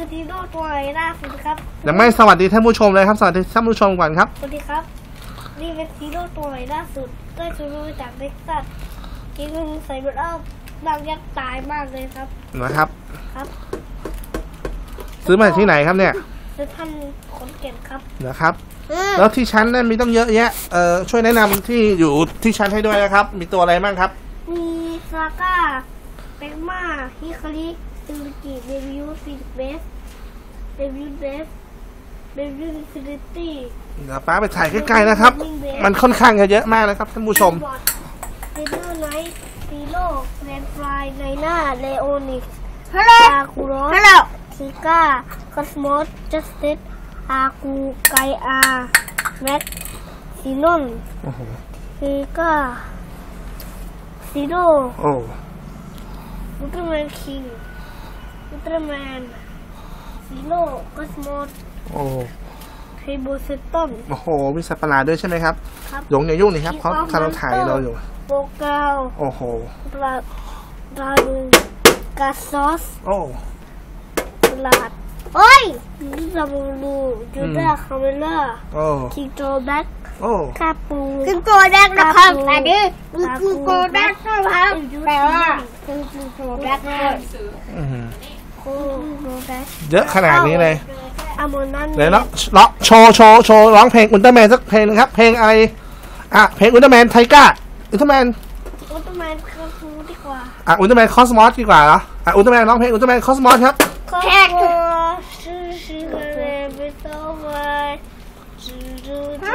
คือทีโร่ตัวไหนล่าสุดครับยังไม่สวัสดีท่านผู้ชมเลยครับ สวัสดีท่านผู้ชมก่อนครับ สวัสดีครับ นี่เป็นทีโร่ตัวไหนล่าสุดได้ซื้อมาจากเท็กซัสกินใส่รถเอาบางยักษ์ตายมากเลยครับนะครับ ครับ ซื้อมาจากที่ไหนครับเนี่ยซื้อท่านขนเก็บครับนะครับ แล้วที่ชั้นนั้นมีต้องเยอะแยะเอ่อช่วยแนะนำที่อยู่ที่ชั้นให้ด้วยนะครับ มีตัวอะไรบ้างครับ มีซาก้าเปกมาฮิคาริ ซูกิเดวิวฟิลิปเบสเดวิวเบสเดวิวฟิลิตี้เดี๋ยวป้าไปถ่ายใกล้ๆนะครับ มันค่อนข้างจะเยอะมากนะครับท่านผู้ชมเดวิวไนท์ซีโร่แรนฟลายไนน่าเลโอนิกฮัลโหลอาคูโรสฮัลโหลทิก้าคอสมอสจัสติสอากูไกอาแม็กซีนอนโอ้โหทิก้าซีโร่โอ้อุลตร้าแมนคิง อุลตร้าแมนซีโร่คอสมอสโอ้ไฮโบเซตันโอ้โหมีสัตว์ประหลาดด้วยใช่ไหมครับครับหยงอย่ายุ่งนี่ครับเขากำลังถ่ายเราอยู่โปกาวโอ้โหปลาดาลูกาซอสโอ้ปลาดโอ้ยลาบูลูจูด้าคาเมล่าโอ้คิงโตแบ็กโอ้คาปูกินตัวแรกนะครับอันนี้คือตัวแรกนะครับแต่ว่าคือตัวแรกนะค รับอื้อหือโคโรแบ็กเยอะขนาดนี้เลยอาโมนันเดี๋ยวเนาะร้องโชว์โชว์โชว์ร้องเพลงอุลตร้าแมนสักเพลงนึงครับ เพลงอะไร อะ เพลงอุลตร้าแมนไทก้า อุลตร้าแมน อุลตร้าแมนคาฟูดีกว่า อะ อุลตร้าแมนคอสมอสดีกว่าเหรอ อะ อุลตร้าแมนร้องเพลงอุลตร้าแมนคอสมอสครับแค่ตัวชื่อชื่ออะไรไม่ต้องไว้จืดจืดจื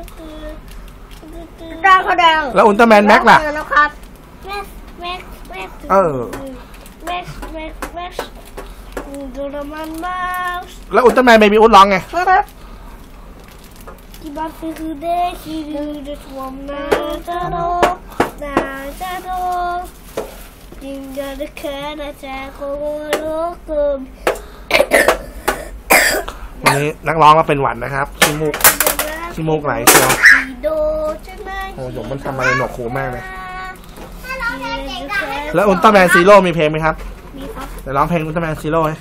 ดจืดจืดดังเขาดังแล้วอุลตร้าแมนแม็กล่ะแล้วครับแม็กแม็กแม็กเออแม็กแม็กแม็ก โดรามันมาสแล้วอุลตร้าแมนเบบี้อุลร้องไงที่บ้านคือเดชิดูเดชวมนาจาโดนาจาโดจิงจาเดคนาจาโกโลกุมวันนี้นักร้องเราเป็นหวัดนะครับขี้มูกขี้มูกไหลเชียวชิโดใช่ไหมโอ้หยกมันทำอะไรหนวกหูมากเลยถ้าเราเก่งแล้วอุลตร้าแมนซีโร่มีเพลงไหมครับมีครับเดี๋ยวร้องเพลงอุลตร้าแมนซีโร่ให้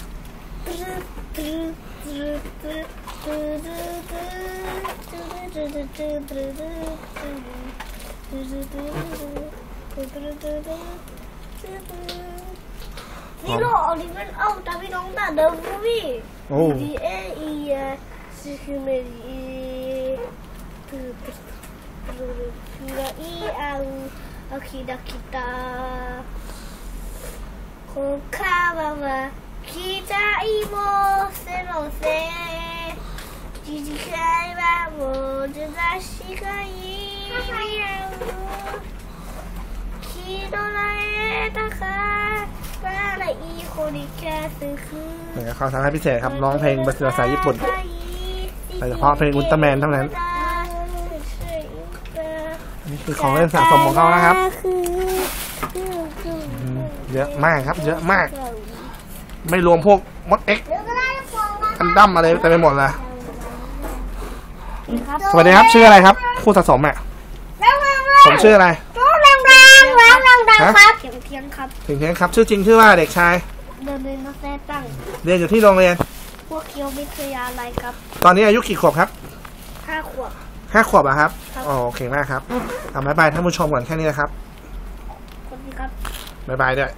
นี่โลออริจินอลตาพี่น้องตาเดิมมูวี่โอ้ดีเออีซิคิเมรีตูตูตูฟูราอีอาอาคิดาคิตา โคคาวาวาคิตาอิโมเซโนเซจิจิคายบาโมจิดาชิกาอิมิอาคิโดราเอตาคาบาลาอีโคดิแคซึคุเขอสารถพิเศษครับร้องเพลงภาษาญี่ปุ่นโดยเฉพาะเพลงอุลตร้าแมนเท่านั้น นี่คือของเล่นสะสมของเขานะครับ เยอะมากครับ เยอะมาก ไม่รวมพวกมดเอ็กอันดั้มอะไรเต็มไปหมดเลยสวัสดีครับ ชื่ออะไรครับ ผู้สะสมอะแล้วแล้วผมชื่ออะไรแล้วดังดังแล้วดังดังครับเขียงเทียงครับถึงเทียนครับ ชื่อจริงชื่อว่าเด็กชาย เดินเลยนะแซ่ตั้ง เรียนอยู่ที่โรงเรียน พวกเคียววิทยาลัยครับ ตอนนี้อายุกี่ขวบครับห้าขวบห้าขวบอะครับครับอ๋อโอเคมากครับเอาบายบายท่านผู้ชมก่อนแค่นี้นะครับ คนนี้ครับบายบายด้วย